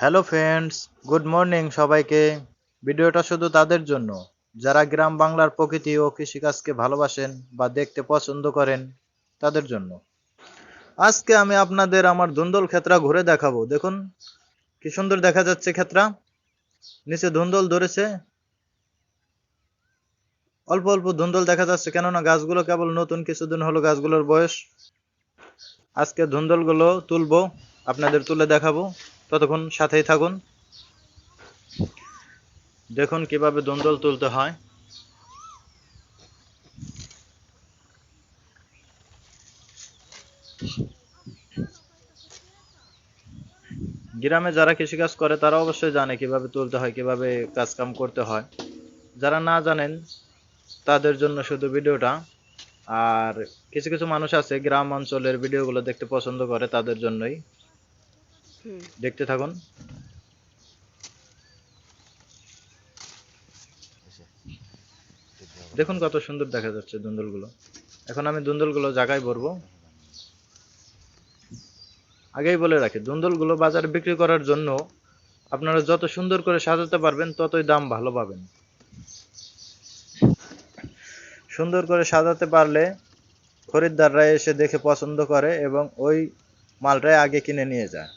Hello friends good morning সবাইকে। ভিডিওটা শুধু তাদের জন্য। যারা গ্রাম বাংলার প্রকৃতি ও কৃষিকাজকে ভালোবাসেন বা দেখতে পছন্দ করেন, তাদের জন্য। আজকে আমি আপনাদের আমার ধুন্দল ক্ষেত্রা ঘুরে দেখাবো। দেখুন, কি সুন্দর দেখা যাচ্ছে ক্ষেত্রা। নিচে ধুন্দল ধরেছে। অল্প অল্প ধুন্দল দেখা যাচ্ছে, কেননা গাছগুলো কেবল নতুন কিছুদিন হলো গাছগুলোর বয়স। আজকে ধুন্দলগুলো তুলবো, আপনাদের তুলে দেখাবো। ততক্ষণ সাথেই থাকুন। দেখুন কীভাবে ধুন্দল তুলতে হয়। গ্রামে যারা কৃষিকাজ করে, তারা অবশ্যই জানে কীভাবে তুলতে হয়, কীভাবে কাজ কাম করতে হয়। যারা না জানেন, তাদের জন্য শুধু ভিডিওটা। আর কিছু কিছু মানুষ আছে, গ্রাম অঞ্চলের ভিডিওগুলো দেখতে পছন্দ করে, তাদের জন্যই। দেখতে থাকুন। দেখুন কত সুন্দর দেখা যাচ্ছে দুন্দুলগুলো। এখন আমি দুন্দুলগুলো জায়গায় ভরবো। আগেই বলে রাখি, দুন্দুলগুলো বাজারে বিক্রি করার জন্য আপনারা যত সুন্দর করে সাজাতে পারবেন, ততই দাম ভালো পাবেন। সুন্দর করে সাজাতে পারলে খরিদ্দাররা এসে দেখে পছন্দ করে এবং ওই মালটাই আগে কিনে নিয়ে যায়।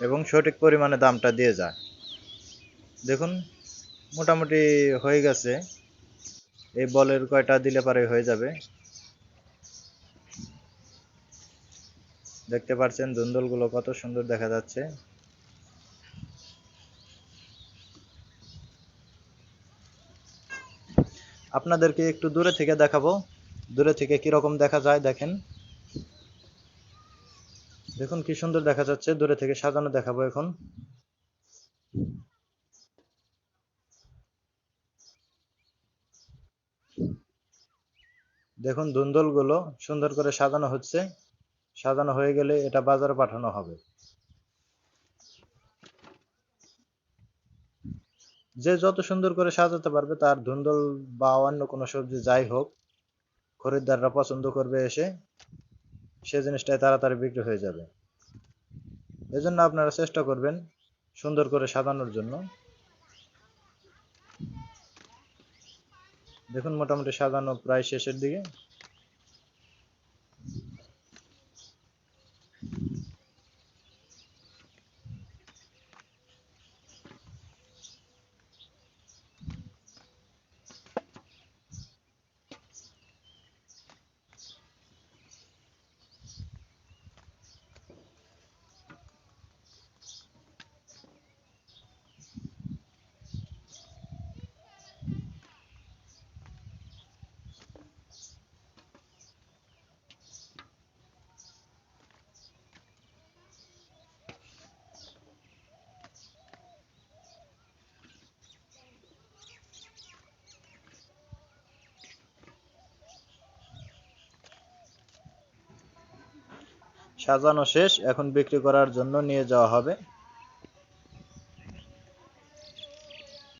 এবং সঠিক পরিমাণে দামটা দিয়ে যায়। দেখুন, মোটামুটি হয়ে গেছে। এই বলের কয়টা দিলে পারে হয়ে যাবে? দেখতে পাচ্ছেন ধুন্দুলগুলো কত সুন্দর দেখা যাচ্ছে। আপনাদেরকে একটু দূরে থেকে দেখাবো। দূরে থেকে কীরকম দেখা যায় দেখেন। দেখুন কি সুন্দর দেখা যাচ্ছে। দূরে থেকে সাজানো দেখাবো এখন। দেখুন ধুন্দলগুলো সুন্দর করে সাজানো হচ্ছে। সাজানো হয়ে গেলে এটা বাজারে পাঠানো হবে। যে যত সুন্দর করে সাজাতে পারবে তার ধুন্দল বা অন্য কোনো সবজি যাই হোক, খরিদ্দাররা পছন্দ করবে এসে। সে জিনিসটাই তাড়াতাড়ি বিক্রি হয়ে যাবে। এজন্য আপনারা চেষ্টা করবেন সুন্দর করে সাজানোর জন্য। দেখুন মোটামুটি সাজানো প্রায় শেষের দিকে। সাজানো শেষ এখন বিক্রি করার জন্য নিয়ে যাওয়া হবে।